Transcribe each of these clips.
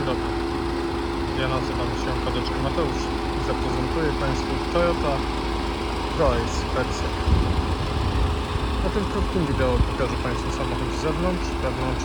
Dobry. Ja nazywam się Padeczko Mateusz i zaprezentuję Państwu Toyota Proace wersję. Na tym krótkim wideo pokażę Państwu samochód z zewnątrz, wewnątrz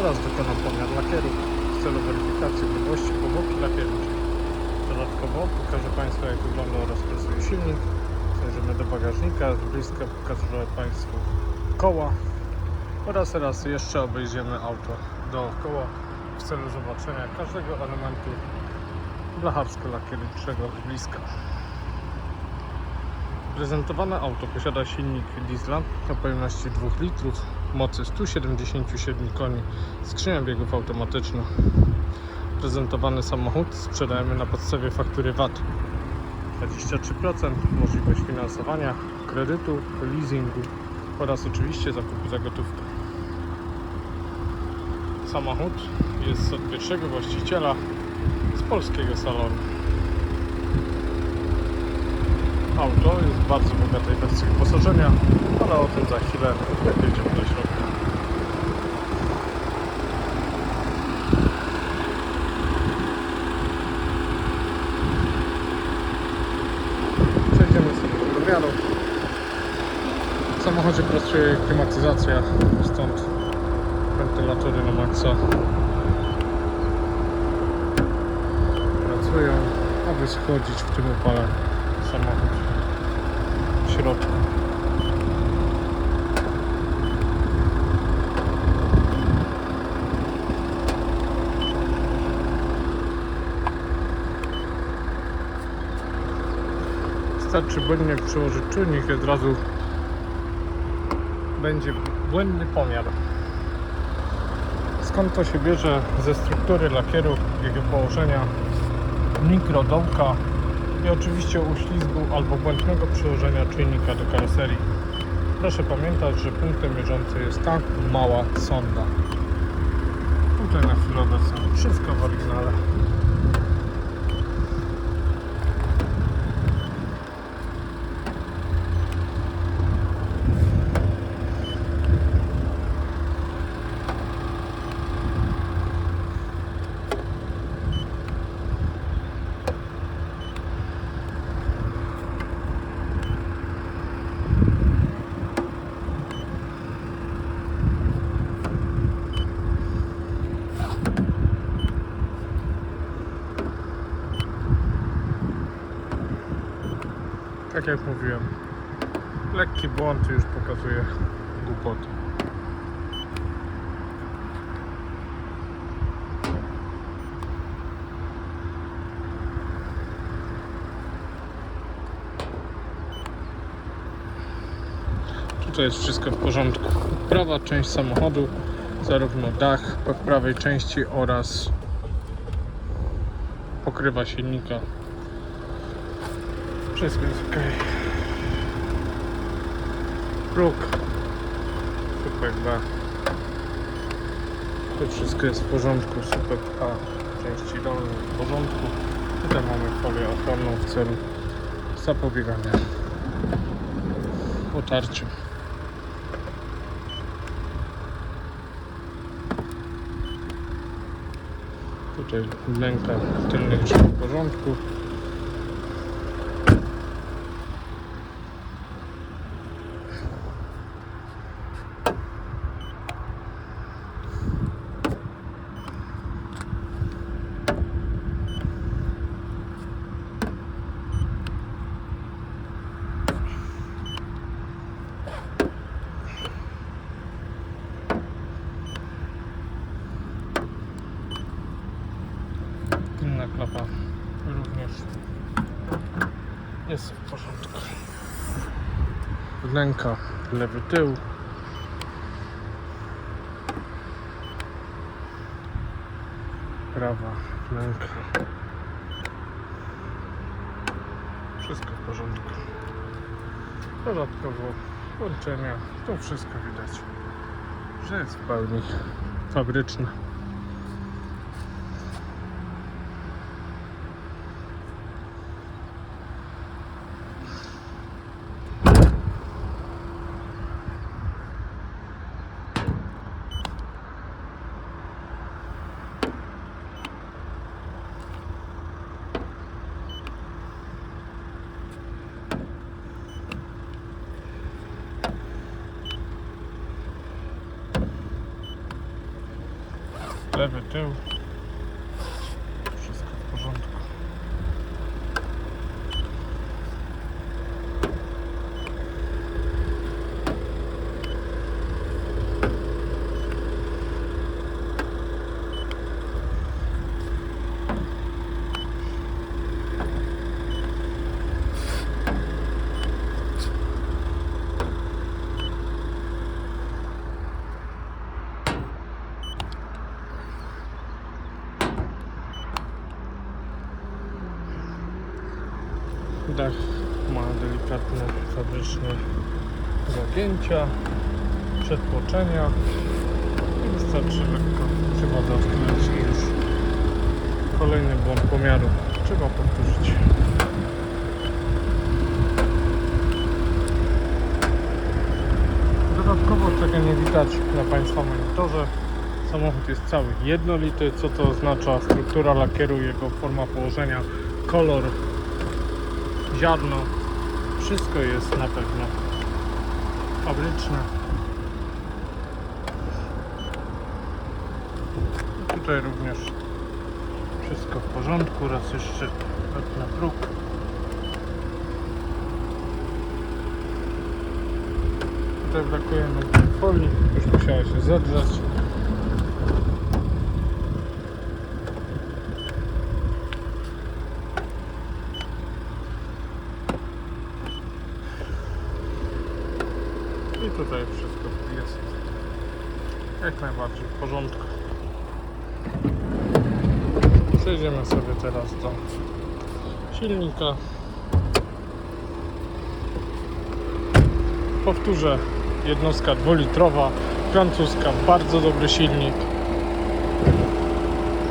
oraz wykonam pomiar lakieru w celu weryfikacji grubości powłoki lakierniczej. Dodatkowo pokażę Państwu jak wygląda oraz pracuje silnik. Zajrzymy do bagażnika, z bliska pokażę Państwu koła oraz raz jeszcze obejdziemy auto dookoła w celu zobaczenia każdego elementu blacharsko-lakierniczego z bliska. Prezentowane auto posiada silnik diesla o pojemności 2 litrów, mocy 177 koni, skrzynia biegów automatyczna. Prezentowany samochód sprzedajemy na podstawie faktury VAT. 23%, możliwość finansowania, kredytu, leasingu oraz oczywiście zakupu za gotówkę. Samochód jest od pierwszego właściciela z polskiego salonu. Auto jest bardzo bogatej wersji wyposażenia, ale o tym za chwilę, jak wejdziemy do środka. Przejdziemy sobie do wymiaru. W samochodzie pracuje klimatyzacja, stąd wentylatory na maksa pracują, aby schodzić w tym upale samochód w środku. Wystarczy błędnie przełożyć czujnik i od razu będzie błędny pomiar. Skąd to się bierze? Ze struktury lakieru, jego położenia, mikrodołka i oczywiście uślizgu albo błędnego przełożenia czujnika do karoserii. Proszę pamiętać, że punktem mierzącym jest ta mała sonda. Tutaj na chwilę obecną wszystko w oryginale. Jak mówiłem, lekki błąd już pokazuje głupoty. Tutaj jest wszystko w porządku. Prawa część samochodu, zarówno dach po prawej części oraz pokrywa silnika wszystko jest ok. Próg. Super B. Tu wszystko jest w porządku. Super A. Części dolne w porządku. Tutaj mamy folię ochronną w celu zapobiegania potarciu. Tutaj lęka tylnych drzwi w porządku. Inna klapa również jest w porządku. Wnęka, lewy tył. Prawa wnęka. Wszystko w porządku. Dodatkowo włączenia, to wszystko widać, że jest w pełni fabryczne. Lewy tył. Wszystko w porządku. Dach ma delikatne fabryczne zagięcia, przetłoczenia i wystarczy lekko chyba dotknąć i już kolejny błąd pomiaru. Trzeba powtórzyć. Dodatkowo czego nie widać na Państwa monitorze. Samochód jest cały jednolity, co to oznacza? Struktura lakieru, jego forma położenia, kolor ziarno, wszystko jest na pewno fabryczne. Tutaj również wszystko w porządku, raz jeszcze wetnę próg. Tutaj brakuje nam folii, już musiała się zedrzeć. I tutaj wszystko jest jak najbardziej w porządku. Przejdziemy sobie teraz do silnika. Powtórzę, jednostka dwulitrowa, francuska, bardzo dobry silnik.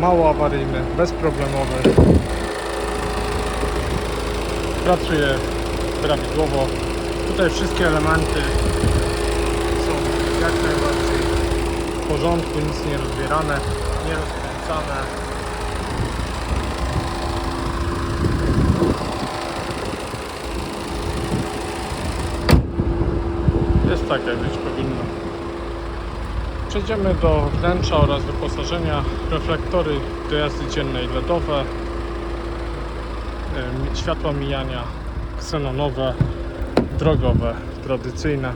Mało awaryjny, bezproblemowy. Pracuje prawidłowo. Tutaj wszystkie elementy jak najbardziej w porządku, nic nie rozbierane, nie rozkręcane. Jest tak jak być powinno. Przejdziemy do wnętrza oraz wyposażenia. Reflektory do jazdy dziennej LEDowe, światła mijania ksenonowe, drogowe, tradycyjne.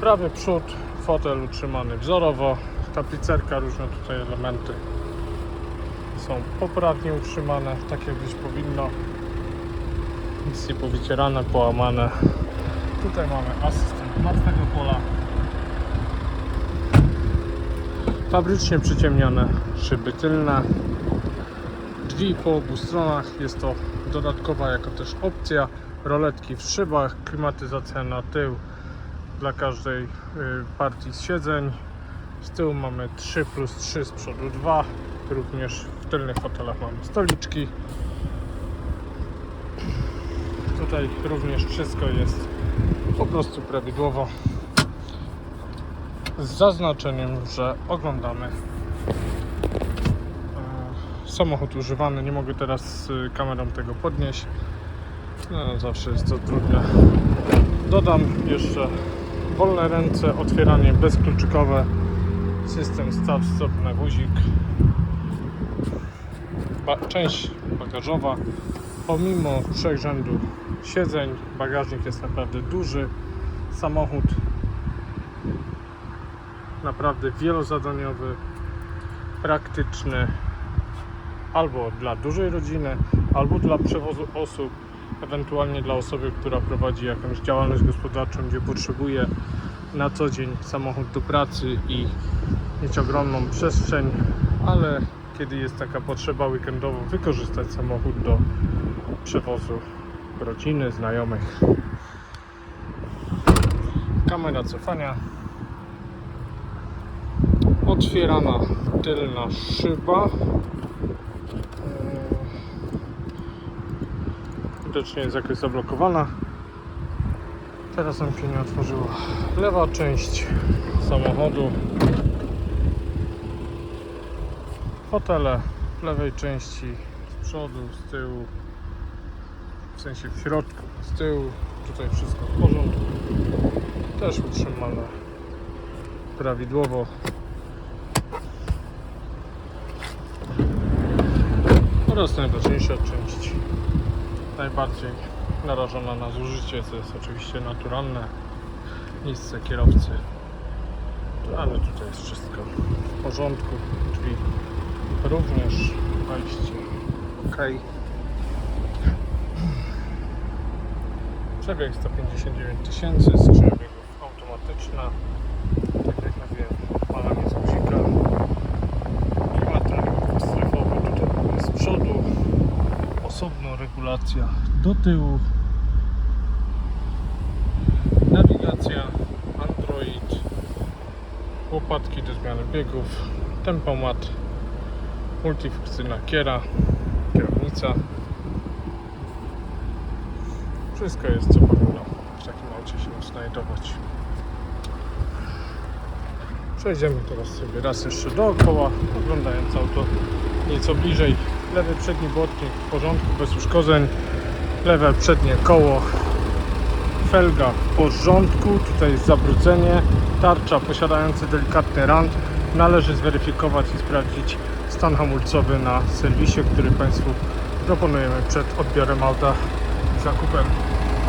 Prawy przód, fotel utrzymany wzorowo, tapicerka, różne tutaj elementy są poprawnie utrzymane, tak jak być powinno. Nic nie powycierane, połamane. Tutaj mamy asystent martwego pola. Fabrycznie przyciemnione szyby tylne. Drzwi po obu stronach. Jest to dodatkowa jako też opcja. Roletki w szybach, klimatyzacja na tył dla każdej y, partii z siedzeń. Z tyłu mamy 3 plus 3, z przodu 2. Również w tylnych fotelach mamy stoliczki. Tutaj również wszystko jest po prostu prawidłowo. Z zaznaczeniem, że oglądamy e, samochód używany. Nie mogę teraz kamerą tego podnieść. No, zawsze jest to trudne. Dodam jeszcze wolne ręce, otwieranie bezkluczykowe, system start stop na guzik, ba część bagażowa. Pomimo trzech rzędów siedzeń, bagażnik jest naprawdę duży. Samochód naprawdę wielozadaniowy, praktyczny, albo dla dużej rodziny, albo dla przewozu osób, ewentualnie dla osoby, która prowadzi jakąś działalność gospodarczą, gdzie potrzebuje na co dzień samochód do pracy i mieć ogromną przestrzeń, ale kiedy jest taka potrzeba weekendowo, wykorzystać samochód do przewozu rodziny, znajomych. Kamera cofania. Otwierana tylna szyba. widocznie jest jakoś zablokowana. Teraz nam się nie otworzyła lewa część samochodu. Fotele w lewej części, z przodu, z tyłu, w sensie w środku, z tyłu. Tutaj wszystko w porządku. Też utrzymane prawidłowo. Oraz najważniejsza część najbardziej narażona na zużycie, co jest oczywiście naturalne, miejsce kierowcy. Ale tutaj jest wszystko w porządku, drzwi również, wejście ok. Przebieg 159 tysięcy, skrzynia biegów automatyczna, tak jak mówiłem, palanie z guzika. Klimat strefowy tutaj jest z przodu, osobno regulacja do tyłu, nawigacja, Android, łopatki do zmiany biegów, tempomat, multifunkcyjna kiera, kierownica. Wszystko jest co powinno w takim aucie się znajdować. Przejdziemy teraz sobie raz jeszcze dookoła, oglądając auto nieco bliżej. Lewy przedni błotnik w porządku, bez uszkodzeń. Lewe przednie koło, felga w porządku. Tutaj jest zabrudzenie. Tarcza posiadający delikatny rand. Należy zweryfikować i sprawdzić stan hamulcowy na serwisie, który Państwu proponujemy przed odbiorem auta zakupem.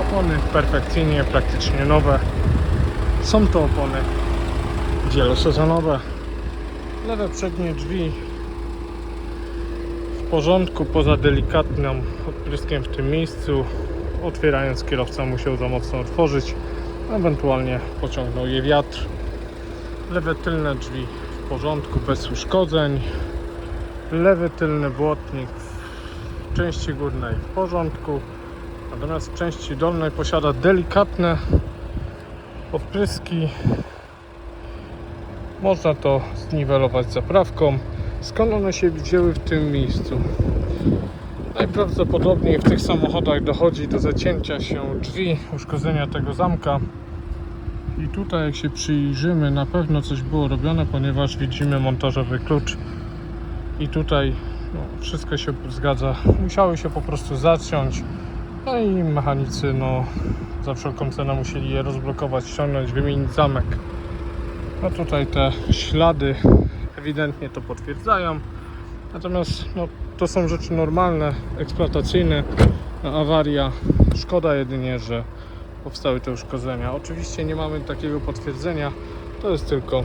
Opony perfekcyjnie, praktycznie nowe. Są to opony wielosezonowe. Lewe przednie drzwi porządku, poza delikatnym odpryskiem w tym miejscu. Otwierając kierowca musiał za mocno otworzyć, ewentualnie pociągnął je wiatr. Lewe tylne drzwi w porządku, bez uszkodzeń. Lewy tylny błotnik w części górnej w porządku, natomiast w części dolnej posiada delikatne odpryski. Można to zniwelować zaprawką. Skąd one się wzięły w tym miejscu? Najprawdopodobniej w tych samochodach dochodzi do zacięcia się drzwi, uszkodzenia tego zamka. I tutaj jak się przyjrzymy, na pewno coś było robione, ponieważ widzimy montażowy klucz. I tutaj no, wszystko się zgadza. Musiały się po prostu zaciąć. No i mechanicy no, za wszelką cenę musieli je rozblokować, ściągnąć, wymienić zamek. No tutaj te ślady ewidentnie to potwierdzają. Natomiast no, to są rzeczy normalne, eksploatacyjne. No, awaria. Szkoda jedynie, że powstały te uszkodzenia. Oczywiście nie mamy takiego potwierdzenia. To jest tylko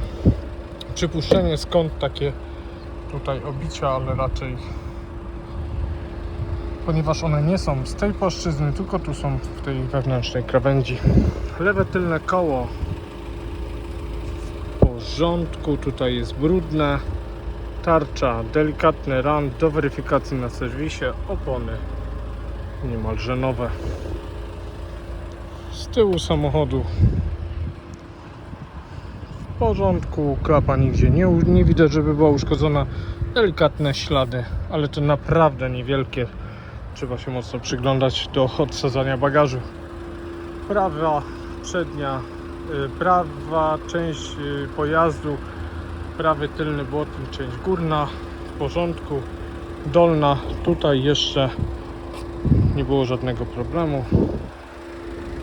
przypuszczenie skąd takie tutaj obicia, ale raczej ponieważ one nie są z tej płaszczyzny, tylko tu są w tej wewnętrznej krawędzi. Lewe tylne koło porządku, tutaj jest brudne. Tarcza, delikatny rand do weryfikacji na serwisie, opony niemalże nowe. Z tyłu samochodu w porządku, klapa nigdzie nie, nie widać, żeby była uszkodzona. Delikatne ślady, ale to naprawdę niewielkie. Trzeba się mocno przyglądać do odsadzania bagażu. Prawa przednia, prawa część y, pojazdu, prawy tylny błotnik, część górna w porządku. Dolna, tutaj jeszcze nie było żadnego problemu.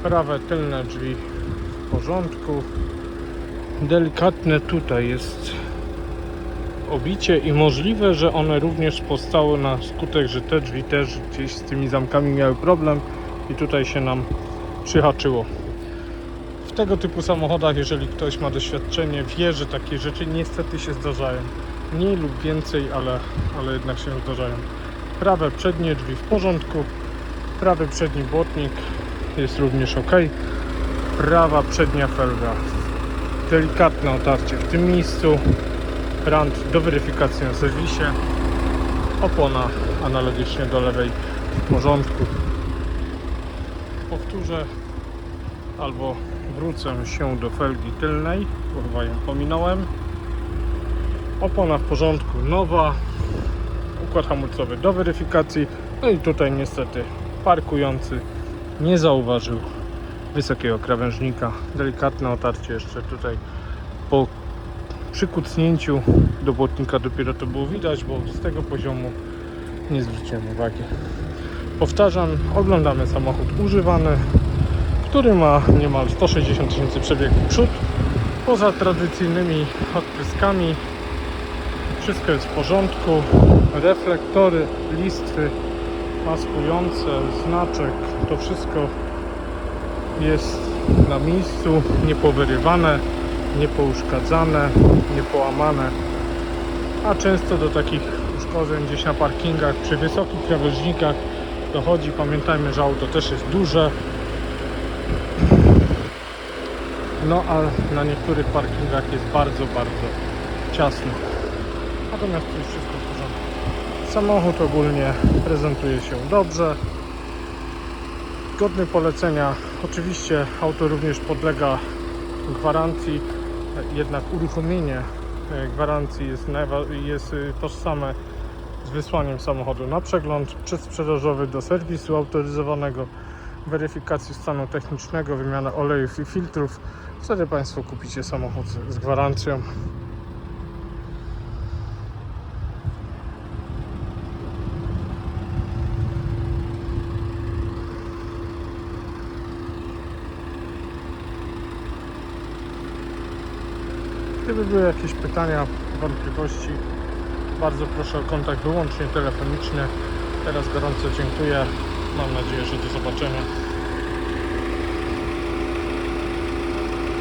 Prawe tylne drzwi w porządku. Delikatne tutaj jest obicie i możliwe, że one również powstały na skutek, że te drzwi też gdzieś z tymi zamkami miały problem i tutaj się nam przyhaczyło. Tego typu samochodach, jeżeli ktoś ma doświadczenie, wie, że takie rzeczy niestety się zdarzają. Mniej lub więcej, ale, ale jednak się zdarzają. Prawe przednie drzwi w porządku, prawy przedni błotnik jest również ok. Prawa przednia felga. Delikatne otarcie w tym miejscu rand do weryfikacji na serwisie, opona analogicznie do lewej w porządku. Powtórzę albo wrócę się do felgi tylnej, chyba ją pominąłem. Opona w porządku, nowa, układ hamulcowy do weryfikacji. No i tutaj niestety parkujący nie zauważył wysokiego krawężnika. Delikatne otarcie jeszcze tutaj po przykucnięciu do błotnika dopiero to było widać, bo z tego poziomu nie zwróciłem uwagi. Powtarzam, oglądamy samochód używany, który ma niemal 160 tysięcy przebiegów przód. Poza tradycyjnymi odpryskami Wszystko jest w porządku. Reflektory, listwy maskujące, znaczek, to wszystko jest na miejscu, niepowyrywane, niepouszkadzane, niepołamane. A często do takich uszkodzeń gdzieś na parkingach, przy wysokich krawężnikach dochodzi. Pamiętajmy, że auto też jest duże. No a na niektórych parkingach jest bardzo, bardzo ciasno. Natomiast tu jest wszystko w porządku. Samochód ogólnie prezentuje się dobrze. Godny polecenia. Oczywiście auto również podlega gwarancji, jednak uruchomienie e, gwarancji jest, jest y, tożsame z wysłaniem samochodu na przegląd przedsprzedażowy do serwisu autoryzowanego, weryfikacji stanu technicznego, wymianę olejów i filtrów. Wtedy Państwo kupicie samochód z gwarancją. Gdyby były jakieś pytania, wątpliwości, bardzo proszę o kontakt wyłącznie telefoniczny. Teraz gorąco dziękuję. Mam nadzieję, że do zobaczenia